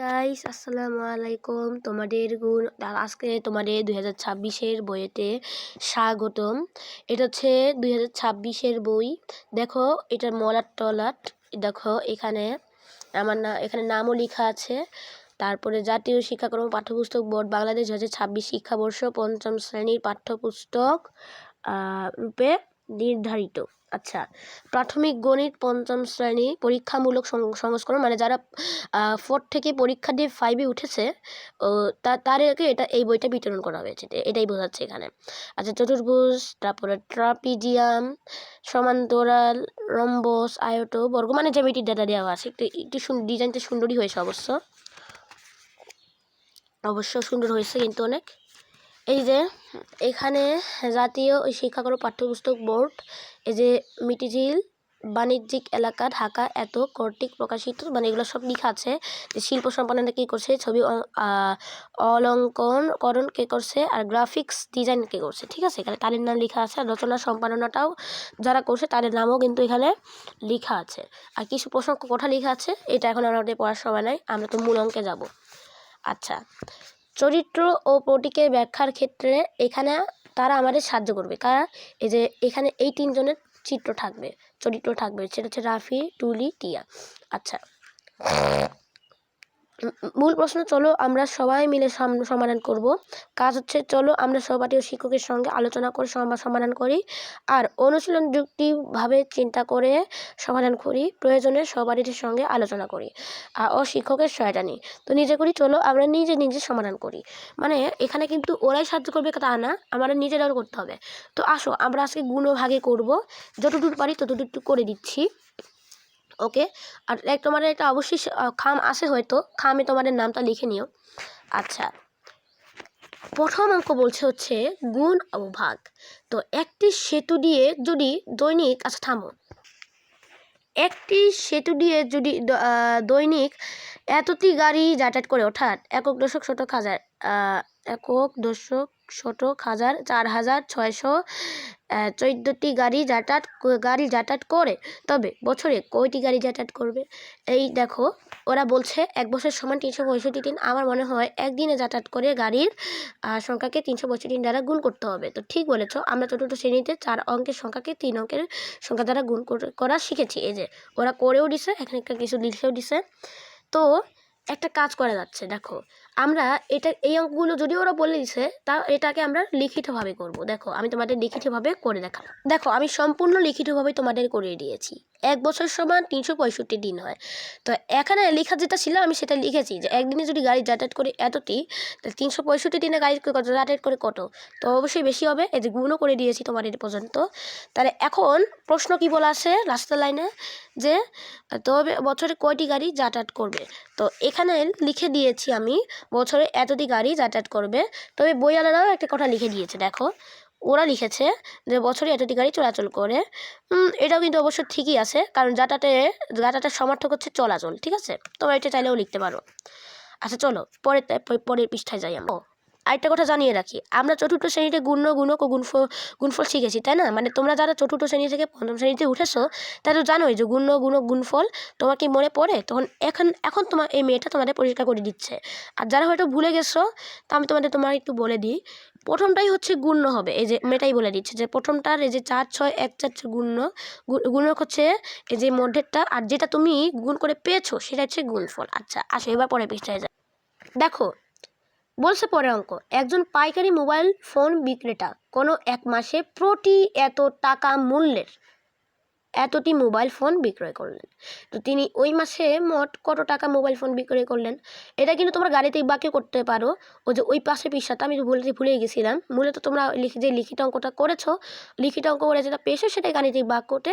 Guys আসসালামু আলাইকুম। তোমাদের গুণ আজকে তোমাদের দুই হাজার ছাব্বিশের বইয়েতে স্বাগতম। এটা হচ্ছে দুই হাজার ছাব্বিশের বই। দেখো এটা মলাট টলাট। দেখো, এখানে আমার না, এখানে নামও লেখা আছে। তারপরে জাতীয় শিক্ষাক্রম পাঠ্যপুস্তক বোর্ড, বাংলাদেশ দু হাজার ছাব্বিশ শিক্ষাবর্ষ পঞ্চম শ্রেণির পাঠ্যপুস্তক রূপে নির্ধারিত। আচ্ছা প্রাথমিক গণিত পঞ্চম শ্রেণি পরীক্ষামূলক সংস্করণ মানে যারা ফোর থেকে পরীক্ষা দিয়ে ফাইভে উঠেছে তাদেরকে এটা, এই বইটা বিতরণ করা হয়েছে। এটাই বোঝাচ্ছে এখানে। আচ্ছা চতুর্ভুজ, তারপরে ট্রাপিজিয়াম, সমান্তরাল, রম্বস আয়টো বর্গ মানে জ্যামিতির ডাটা দেওয়া আছে। একটু একটু ডিজাইনটা সুন্দরই হয়েছে অবশ্য। অবশ্য সুন্দর হয়েছে কিন্তু অনেক। এই যে, এখানে জাতীয় শিক্ষাক্রম পাঠ্যপুস্তক বোর্ড, এই যে মিটিঝিল বাণিজ্যিক এলাকা, ঢাকা, এত কর্তৃক প্রকাশিত মানে এগুলো সব লেখা আছে যে শিল্প সম্পাদনা কী করছে, ছবি অলঙ্কনকরণ কে করছে, আর গ্রাফিক্স ডিজাইন কে করছে, ঠিক আছে? এখানে তাদের নাম লেখা আছে, আর রচনা সম্পাদনাটাও যারা করছে তাদের নামও কিন্তু এখানে লেখা আছে। আর কিছু প্রসঙ্গ কথা লেখা আছে, এটা এখন আমাদের পড়ার সময় নাই, আমরা তো মূল অঙ্কে যাব। আচ্ছা চরিত্র ও প্রতীকের ব্যাখ্যার ক্ষেত্রে এখানে তারা আমাদের সাহায্য করবে। কারণ এই যে এখানে এই তিনজনের চিত্র থাকবে, চরিত্র থাকবে। সেটা হচ্ছে রাফি, টুলি, টিয়া। আচ্ছা। মূল প্রশ্ন, চলো আমরা সবাই মিলে সমাধান করব। কাজ হচ্ছে, চলো আমরা সহপাঠী ও শিক্ষকের সঙ্গে আলোচনা করে সমাধান করি। আর অনুশীলন যুক্তিভাবে চিন্তা করে সমাধান করি, প্রয়োজনে সহপাঠীদের সঙ্গে আলোচনা করি ও শিক্ষকের সহায়তা নিই। তো নিজে করি, চলো আমরা নিজে নিজে সমাধান করি। মানে এখানে কিন্তু ওরাই সাহায্য করবে তা না আমরা নিজেরাও করতে হবে। তো আসো, আমরা আজকে গুণভাগে করব। যতটুকু পারি ততটুকু করে দিচ্ছি। ওকে? আর এক তোমাদের একটা অবশ্যই খাম আছে হয়তো। খামে তোমাদের নামটা লিখে নিও। আচ্ছা। প্রথম অঙ্ক বলছে হচ্ছে গুণ ও ভাগ। তো একটি সেতু দিয়ে যদি দৈনিক আচ্ছা থামো। একটি সেতু দিয়ে যদি দৈনিক এতটি গাড়ি যাতায়াত করে, অর্থাৎ একক দশক শতক হাজার একক দশক শতক হাজার চার হাজার ছয়শো চোদ্দোটি গাড়ি যাতায়াত গাড়ি যাতায়াত করে। তবে বছরে কয়টি গাড়ি যাতায়াত করবে? এই দেখো, ওরা বলছে এক বছর সমান তিনশো পঁয়ষট্টি দিন। আমার মনে হয় একদিনে যাতায়াত করে গাড়ির সংখ্যাকে তিনশো পঁয়ষট্টি দিন দ্বারা গুণ করতে হবে। তো ঠিক বলেছ, আমরা চতুর্থ শ্রেণীতে চার অঙ্কের সংখ্যাকে তিন অঙ্কের সংখ্যা দ্বারা গুণ করা শিখেছি। এই যে, ওরা করেও দিছে, এখানে কিছু লিখেও দিছে। তো একটা কাজ করা যাচ্ছে, দেখো। আমরা এটা, এই অঙ্কগুলো যদি ওরা বলে দিছে, তা এটাকে আমরা লিখিতভাবে করব। দেখো, আমি তোমাদের লিখিতভাবে করে দেখাবো। দেখো, আমি সম্পূর্ণ লিখিতভাবে তোমাদের করে দিয়েছি। এক বছর সমান তিনশো পঁয়ষট্টি দিন হয়। তো এখানে লেখা যেটা ছিল, আমি সেটা লিখেছি যে একদিনে যদি গাড়ি যাতায়াত করে এতটি, তাহলে তিনশো পঁয়ষট্টি দিনে গাড়ি যাতায়াত করে কত? তো অবশ্যই বেশি হবে, এই যে গুণও করে দিয়েছি তোমাদের পর্যন্ত। তাহলে এখন প্রশ্ন কি বলা আছে রাস্তার লাইনে? যে তবে বছরে কয়টি গাড়ি যাতায়াত করবে? তো এখানে লিখে দিয়েছি আমি, বছরে এতটি গাড়ি যাতায়াত করবে। তবে বইওয়ালারাও একটা কথা লিখে দিয়েছে, দেখো। ওরা লিখেছে যে বছরে এতটি গাড়ি চলাচল করে। এটাও কিন্তু অবশ্য ঠিকই আছে, কারণ যাতায়াতে, যাতায়াতের সমর্থক হচ্ছে চলাচল, ঠিক আছে? তোমরা এটা চাইলেও লিখতে পারো। আচ্ছা চলো পরের পরের পৃষ্ঠায় যাই আমরা। আরেকটা কথা জানিয়ে রাখি। আমরা চতুর্থ শ্রেণীতে গুণ্য, গুণক ও গুণফল গুণফল শিখেছি, তাই না? মানে তোমরা যারা চতুর্থ শ্রেণি থেকে পঞ্চম শ্রেণীতে উঠেছো, তারা তো জানোই যে গুণ্য, গুণক, গুণফল তোমার কি মনে পড়ে? তখন এখন এখন তোমার এই মেয়েটা তোমাদের পরিষ্কার করে দিচ্ছে। আর যারা হয়তো ভুলে গেছো, তা আমি তোমাদের, তোমার একটু বলে দিই। প্রথমটাই হচ্ছে গুণ্য হবে। এই যে মেয়েটাই বলে দিচ্ছে যে প্রথমটার এই যে চার, ছয়, এক, চার গুণ্য গুণক হচ্ছে এই যে মধ্যেরটা, আর যেটা তুমি গুণ করে পেয়েছ, সেটা হচ্ছে গুণফল। আচ্ছা আসো এবার পরে পৃষ্ঠায় যায় দেখো বলছে পরে অঙ্ক, একজন পাইকারি মোবাইল ফোন বিক্রেতা, কোনো এক মাসে প্রতি এত টাকা মূল্যের এতটি মোবাইল ফোন বিক্রয় করলেন। তো তিনি ওই মাসে মোট কত টাকা মোবাইল ফোন বিক্রয় করলেন? এটা কিন্তু তোমরা গাড়িতে বাক্য করতে পারো। ও যে ওই পাশে পিসাটা আমি বলতে ভুলে গেছিলাম, মূলত তোমরা যে লিখিত অঙ্কটা করেছ, লিখিত অঙ্ক করে যেটা পেয়েছ সেটাই গাণিতিক বাক্যতে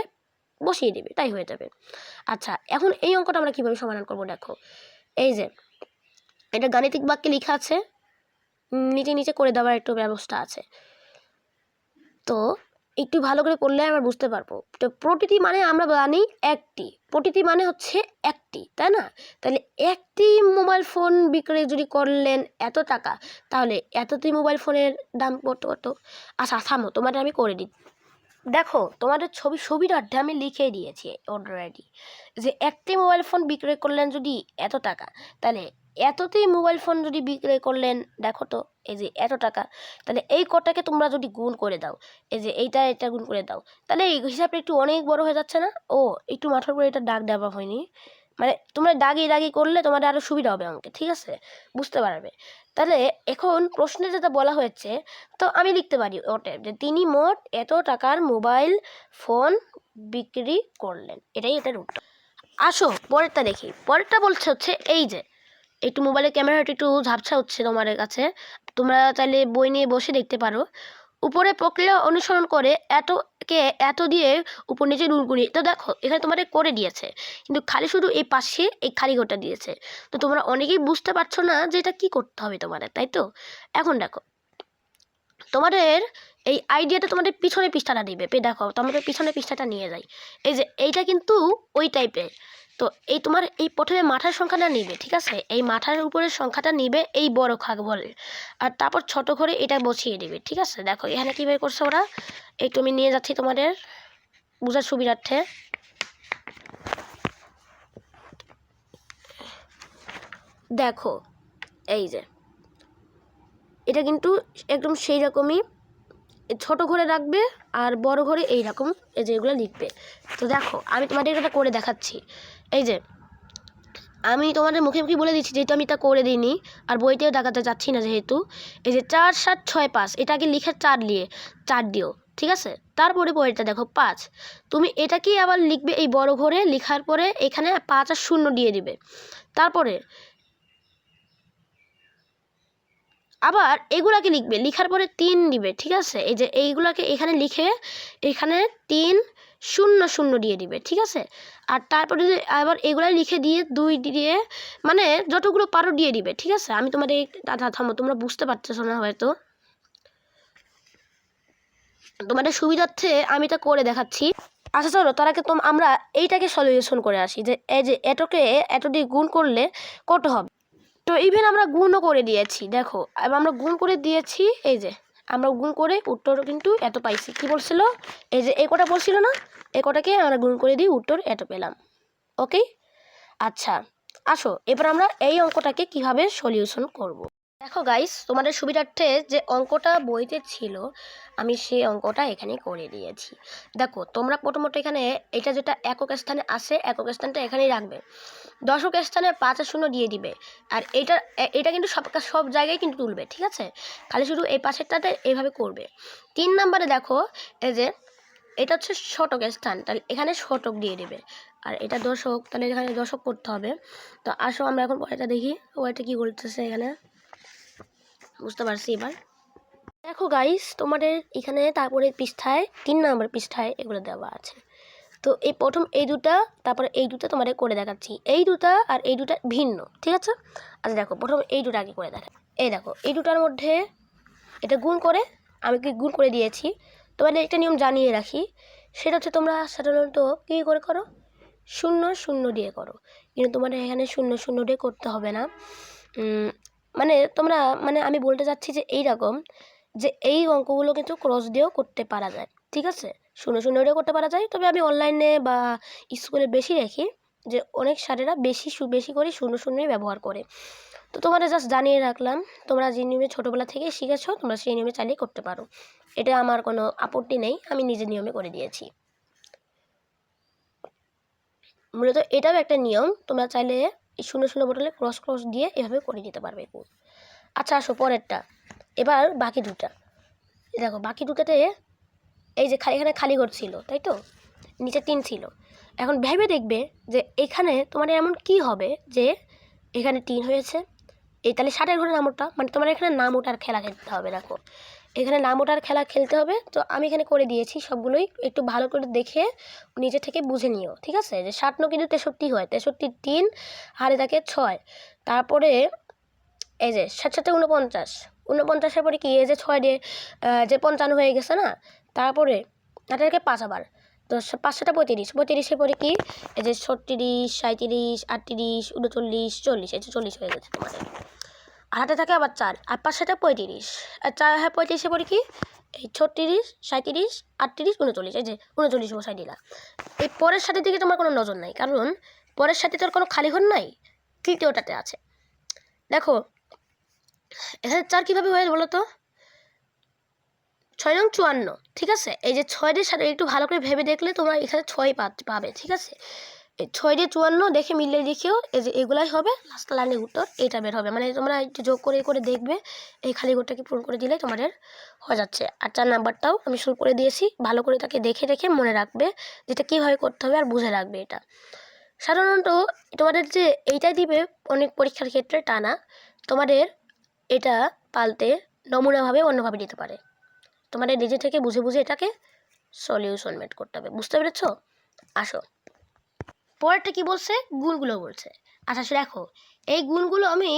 বসিয়ে দেবে, তাই হয়ে যাবে। আচ্ছা এখন এই অঙ্কটা আমরা কীভাবে সমাধান করব দেখো। এই যে, এটা গাণিতিক বাক্যে লেখা আছে নিচে নিচে করে দেওয়ার একটু ব্যবস্থা আছে। তো একটু ভালো করে করলে আমরা বুঝতে পারব। তো প্রতিটি মানে আমরা জানি একটি। প্রতিটি মানে হচ্ছে একটি, তাই না? তাহলে একটি মোবাইল ফোন বিক্রি যদি করলেন এত টাকা, তাহলে এতটি মোবাইল ফোনের দাম কত কত? আচ্ছা থামো, তোমাদের আমি করে দিই। দেখো, তোমাদের ছবি ছবিটাতে আমি লিখে দিয়েছি অলরেডি যে একটি মোবাইল ফোন বিক্রয় করলেন যদি এত টাকা, তাহলে এততেই মোবাইল ফোন যদি বিক্রয় করলেন, দেখো তো, এই যে এত টাকা, তাহলে এই কটাকে তোমরা যদি গুণ করে দাও, এই যে এইটা এটা গুণ করে দাও, তাহলে এই হিসাবটা একটু অনেক বড় হয়ে যাচ্ছে না? ও, একটু মাথার উপরে এটা দাগ দেওয়া হয়নি। মানে তোমরা দাগি দাগি করলে তোমাদের আরও সুবিধা হবে অঙ্কে ঠিক আছে? বুঝতে পারবে। তাহলে এখন প্রশ্নে যেটা বলা হয়েছে, তো আমি লিখতে পারি ওটা যে তিনি মোট এত টাকার মোবাইল ফোন বিক্রি করলেন। এটাই এটার উত্তর। আসো, পরেরটা দেখি। পরেরটা বলছে হচ্ছে এই যে একটু মোবাইলের ক্যামেরাটা একটু ঝাপসা হচ্ছে তোমাদের কাছে। তোমরা চাইলে বই নিয়ে বসে দেখতে পারো। উপরে প্রক্রিয়া অনুসরণ করে এতকে এত দিয়ে উপর নিচে গুণগুণি তো দেখো, এখানে তোমাদের করে দিয়েছে। কিন্তু খালি শুধু এই পাশে এই খালি ঘরটা দিয়েছে। তো তোমরা অনেকেই বুঝতে পারছ না যে এটা কী করতে হবে তোমাদের, তাই তো? এখন দেখো, তোমাদের এই আইডিয়াটা তোমাদের পিছনে পৃষ্ঠাটা দিবে। পে দেখো তোমাদের পিছনে পৃষ্ঠাটা নিয়ে যাই। এই যে, এইটা কিন্তু ওই টাইপের তো এই তোমার এই প্রথমে মাথার সংখ্যাটা নিবে, ঠিক আছে? এই মাথার উপরের সংখ্যাটা নিবে এই বড় খাগ বলে। আর তারপর ছোট করে এটা বসিয়ে দিবে, ঠিক আছে? দেখো, এখানে কীভাবে করছে ওরা? একটু আমি নিয়ে যাচ্ছি তোমাদের বোঝার সুবিধার্থে। দেখো, এই যে, এটা কিন্তু একদম সেই রকমই। ছোট ঘরে রাখবে আর বড় ঘরে এই রকম এই যে এগুলো লিখবে। তো দেখো, আমি তোমাদের এটা করে দেখাচ্ছি। এই যে, আমি তোমাদের মুখে মুখে বলে দিচ্ছি, যেহেতু আমি তা করে দিইনি, আর বইতেও দেখাতে যাচ্ছি না যেহেতু, এই যে চার সাত ছয় পাঁচ এটাকে লিখে চার দিয়ে চার দিও, ঠিক আছে? তারপরে পরেরটা দেখো, পাঁচ। তুমি এটাকেই আবার লিখবে এই বড় ঘরে, লেখার পরে এখানে পাঁচ আর শূন্য দিয়ে দিবে। তারপরে আবার এগুলাকে লিখবে, লিখার পরে তিন দিবে, ঠিক আছে? এই যে এইগুলাকে এখানে লিখে, এখানে তিন শূন্য শূন্য দিয়ে দিবে, ঠিক আছে? আর তারপরে আবার এগুলা লিখে দিয়ে দুই দিয়ে মানে যতগুলো পারো দিয়ে দিবে, ঠিক আছে? আমি তোমাদের দাদা, থামো, তোমরা বুঝতে পারতেছো না হয়তো। তোমাদের সুবিধার্থে আমি এটা করে দেখাচ্ছি। আচ্ছা চলো, তার আগে তোম, আমরা এইটাকে সলিউশন করে আসি, যে এই যে এতকে এত দিয়ে গুণ করলে কত হবে? তো ইভেন আমরা গুণও করে দিয়েছি, দেখো আমরা গুণ করে দিয়েছি, এই যে, আমরা গুণ করে উত্তর কিন্তু এত পাইছি, কি বলছিল? এই যে, এই কটা বলছিল না? এই কটাকে আমরা গুণ করে দিই উত্তর এত পেলাম। ওকে? আচ্ছা আসো, এবার আমরা এই অঙ্কটাকে কীভাবে সলিউশন করব। দেখো গাইস তোমাদের সুবিধার্থে যে অঙ্কটা বইতে ছিল, আমি সেই অঙ্কটা এখানে করে দিয়েছি। দেখো, তোমরা প্রথমত এখানে এটা যেটা একক স্থানে আসে একক স্থানটা এখানেই রাখবে। দশক স্থানে পাঁচ শূন্য দিয়ে দিবে। আর এটা এটা কিন্তু সব সব জায়গায় কিন্তু তুলবে, ঠিক আছে? খালি শুধু এই পাশেরটাতে এইভাবে করবে। তিন নাম্বারে দেখো, এই যে এটা হচ্ছে শতক স্থান, তাহলে এখানে শতক দিয়ে দেবে। আর এটা দশক, তাহলে এখানে দশক করতে হবে। তো আসো আমরা এখন পরেটা দেখি ও এটা কী বলতেছে এখানে? বুঝতে পারছি এবার। দেখো গাইস তোমাদের এখানে তারপরে পৃষ্ঠায়, তিন নম্বর পৃষ্ঠায় এগুলো দেওয়া আছে। তো এই প্রথম এই দুটা, তারপরে এই দুটা তোমাদের করে দেখাচ্ছি। এই দুটা আর এই দুটা ভিন্ন, ঠিক আছে? আচ্ছা দেখো, প্রথম এই দুটা আগে করে দেখা। এই দেখো, এই দুটার মধ্যে এটা গুণ করে, আমি কি গুণ করে দিয়েছি? তোমাদের একটা নিয়ম জানিয়ে রাখি, সেটা হচ্ছে তোমরা সাধারণত কী করে করো? শূন্য শূন্য দিয়ে করো। কিন্তু তোমাদের এখানে শূন্য শূন্য দিয়ে করতে হবে না। মানে তোমরা মানে আমি বলতে চাচ্ছি যে এই রকম যে এই অঙ্কগুলো কিন্তু ক্রস দিয়েও করতে পারা যায়। ঠিক আছে? শূন্য শূন্য দিয়েও করতে পারা যায়। তবে আমি অনলাইনে বা স্কুলে বেশি দেখি। যে অনেক স্যারেরা বেশি বেশি করে শূন্য শূন্যই ব্যবহার করে। তো তোমাদের জাস্ট জানিয়ে রাখলাম, তোমরা যে নিয়মে ছোটোবেলা থেকে শিখেছো, তোমরা সেই নিয়মে চালিয়ে করতে পারো। এটা আমার কোনো আপত্তি নেই, আমি নিজের নিয়মে করে দিয়েছি। মূলত এটাও একটা নিয়ম, তোমরা চাইলে শূন্য শূন্য বোতলে ক্রস ক্রস দিয়ে এভাবে করে দিতে পারবে। আচ্ছা আসো পরেরটা। এবার বাকি দুটা। দেখো, বাকি দুটাতে এই যে খালি এখানে খালি ঘর ছিল, তাই তো? নিচে তিন ছিল। এখন ভেবে দেখবে যে এখানে তোমার এমন কি হবে যে এখানে তিন হয়েছে। এই তাহলে ষাটের ঘরে নাম ওঠা মানে তোমার এখানে নাম ওঠার খেলা খেলতে হবে, দেখো। এখানে নাম ওঠার খেলা খেলতে হবে, তো আমি এখানে করে দিয়েছি সবগুলোই, একটু ভালো করে দেখে নিজে থেকে বুঝে নিও, ঠিক আছে? যে ষাট নো কিন্তু তেষট্টি হয় তেষট্টি তিন হারে থাকে ছয়। তারপরে এই যে সাত সাথে উনপঞ্চাশ উনপঞ্চাশের পরে কি এই যে ছয় দিয়ে যে পঞ্চান্ন হয়ে গেছে না? তারপরে তাদেরকে পাঁচ আবার। তো পাঁচশোটা পঁয়ত্রিশ। পঁয়ত্রিশের পরে কি? এই যে ছত্রিশ সাঁত্রিশ আটত্রিশ, উনচল্লিশ, চল্লিশ, এই যে চল্লিশ হয়ে গেছে তোমাদের। আর হাতে থাকে আবার চার, আর পাঁচশোটা পঁয়ত্রিশ। আর চার হ্যাঁ পঁয়ত্রিশের পরে কি? এই ছত্রিশ সাঁত্রিশ আটত্রিশ, উনচল্লিশ, এই যে উনচল্লিশ বসাই দিলা এই পরের সাথে দিকে তোমার কোনো নজর নাই, কারণ পরের সাথে তোর কোনো খালি ঘর নাই, তৃতীয়টাতে আছে। দেখো, এখানে চার কীভাবে হয় বলো তো? ছয় নং চুয়ান্ন, ঠিক আছে? এই যে ছয়টির সাথে একটু ভালো করে ভেবে দেখলে তোমরা এখানে ছয় পাবে, ঠিক আছে? ছয় দিয়ে চুয়ান্ন দেখে মিলিয়ে দেখিও এই যে এগুলাই হবে লাস্ট লাইনের উত্তর এটা বের হবে। মানে তোমরা একটু যোগ করে করে দেখবে, এই খালি ঘরটাকে পূরণ করে দিলে তোমাদের হয়ে যাচ্ছে। আর চার নাম্বারটাও আমি শুরু করে দিয়েছি, ভালো করে তাকে দেখে দেখে মনে রাখবে যেটা কীভাবে করতে হবে আর বুঝে রাখবে এটা। সাধারণত তোমাদের যে এইটাই দিবে অনেক পরীক্ষার ক্ষেত্রে টানা, তোমাদের এটা পাল্টে নমুনাভাবে অন্যভাবে দিতে পারে। তোমাদের নিজে থেকে বুঝে বুঝে এটাকে সলিউশন মেট করতে হবে। বুঝতে পেরেছ? আসো। পরেরটা কি বলছে? গুণগুলো বলছে। আচ্ছা সে দেখো, এই গুণগুলো আমি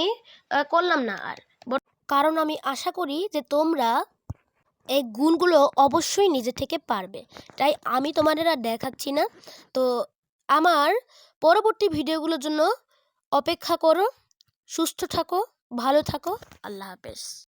করলাম না আর। কারণ আমি আশা করি যে তোমরা এই গুণগুলো অবশ্যই নিজে থেকে পারবে। তাই আমি তোমাদের আর দেখাচ্ছি না। তো আমার পরবর্তী ভিডিওগুলোর জন্য অপেক্ষা করো, সুস্থ থাকো, ভালো থাকো। আল্লাহ হাফেজ।